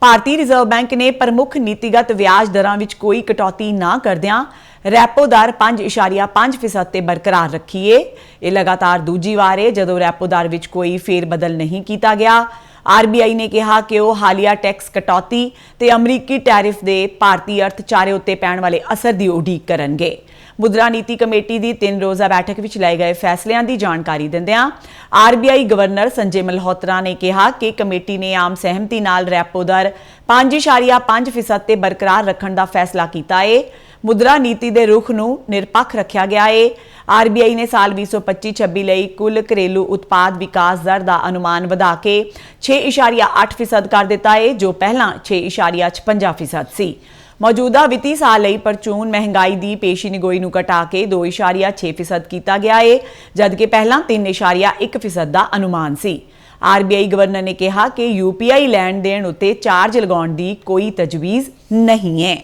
ਭਾਰਤੀ reserve bank ਨੇ ਪ੍ਰਮੁੱਖ ਨੀਤੀਗਤ ਵਿਆਜ ਦਰਾਂ ਵਿੱਚ ਕੋਈ ਕਟੌਤੀ ਨਾ ਕਰਦਿਆਂ ਰੈਪੋ ਦਰ 5.5% ਤੇ ਬਰਕਰਾਰ ਰੱਖੀ ਏ। ਇਹ ਲਗਾਤਾਰ ਦੂਜੀ ਵਾਰ ਏ ਜਦੋਂ ਰੈਪੋ ਦਰ ਵਿੱਚ ਕੋਈ ਫੇਰਬਦਲ ਨਹੀਂ ਕੀਤਾ ਗਿਆ। ਆਰਬੀਆਈ ਨੇ ਕਿਹਾ ਕਿ ਉਹ ਹਾਲੀਆ ਟੈਕਸ ਕਟੌਤੀ ਤੇ ਅਮਰੀਕੀ ਟੈਰਿਫ ਦੇ ਭਾਰਤੀ ਅਰਥਚਾਰੇ ਉੱਤੇ ਪੈਣ ਵਾਲੇ ਅਸਰ ਦੀ ਉਡੀਕ ਕਰਨਗੇ। ਮੁਦਰਾ ਨੀਤੀ ਕਮੇਟੀ ਦੀ ਤਿੰਨ ਰੋਜ਼ਾ ਬੈਠਕ ਵਿੱਚ ਲਏ ਗਏ ਫੈਸਲਿਆਂ ਦੀ ਜਾਣਕਾਰੀ ਦਿੰਦਿਆਂ ਆਰਬੀਆਈ ਗਵਰਨਰ ਸੰਜੇ ਮਲਹੋਤਰਾ ਨੇ ਕਿਹਾ ਕਿ ਕਮੇਟੀ ਨੇ ਆਮ ਸਹਿਮਤੀ ਨਾਲ ਰੈਪੋ ਦਰ 5.5% ਤੇ ਬਰਕਰਾਰ ਰੱਖਣ ਦਾ ਫੈਸਲਾ ਕੀਤਾ ਏ। ਮੁਦਰਾ ਨੀਤੀ ਦੇ ਰੁਖ ਨੂੰ ਨਿਰਪੱਖ ਰੱਖਿਆ ਗਿਆ ਏ। ਆਰਬੀਆਈ ਨੇ ਸਾਲ 2025-26 ਲਈ ਕੁੱਲ ਘਰੇਲੂ ਉਤਪਾਦ ਵਿਕਾਸ ਦਰ ਦਾ ਅਨੁਮਾਨ ਵਧਾ ਕੇ 6.8% ਕਰ ਦਿੱਤਾ ਏ, ਜੋ ਪਹਿਲਾਂ 6.56% ਸੀ। ਮੌਜੂਦਾ ਵਿੱਤੀ ਸਾਲ ਲਈ ਪਰਚੂਨ ਮਹਿੰਗਾਈ ਦੀ ਪੇਸ਼ੀਨਗੋਈ ਨੂੰ ਘਟਾ ਕੇ 2.6% ਕੀਤਾ ਗਿਆ ਏ, ਜਦਕਿ ਪਹਿਲਾਂ 3.1% ਦਾ ਅਨੁਮਾਨ ਸੀ। ਆਰਬੀਆਈ ਗਵਰਨਰ ਨੇ ਕਿਹਾ ਕਿ ਯੂਪੀਆਈ ਲੈਣ ਦੇਣ ਉੱਤੇ ਚਾਰਜ ਲਗਾਉਣ ਦੀ ਕੋਈ ਤਜਵੀਜ਼ ਨਹੀਂ ਹੈ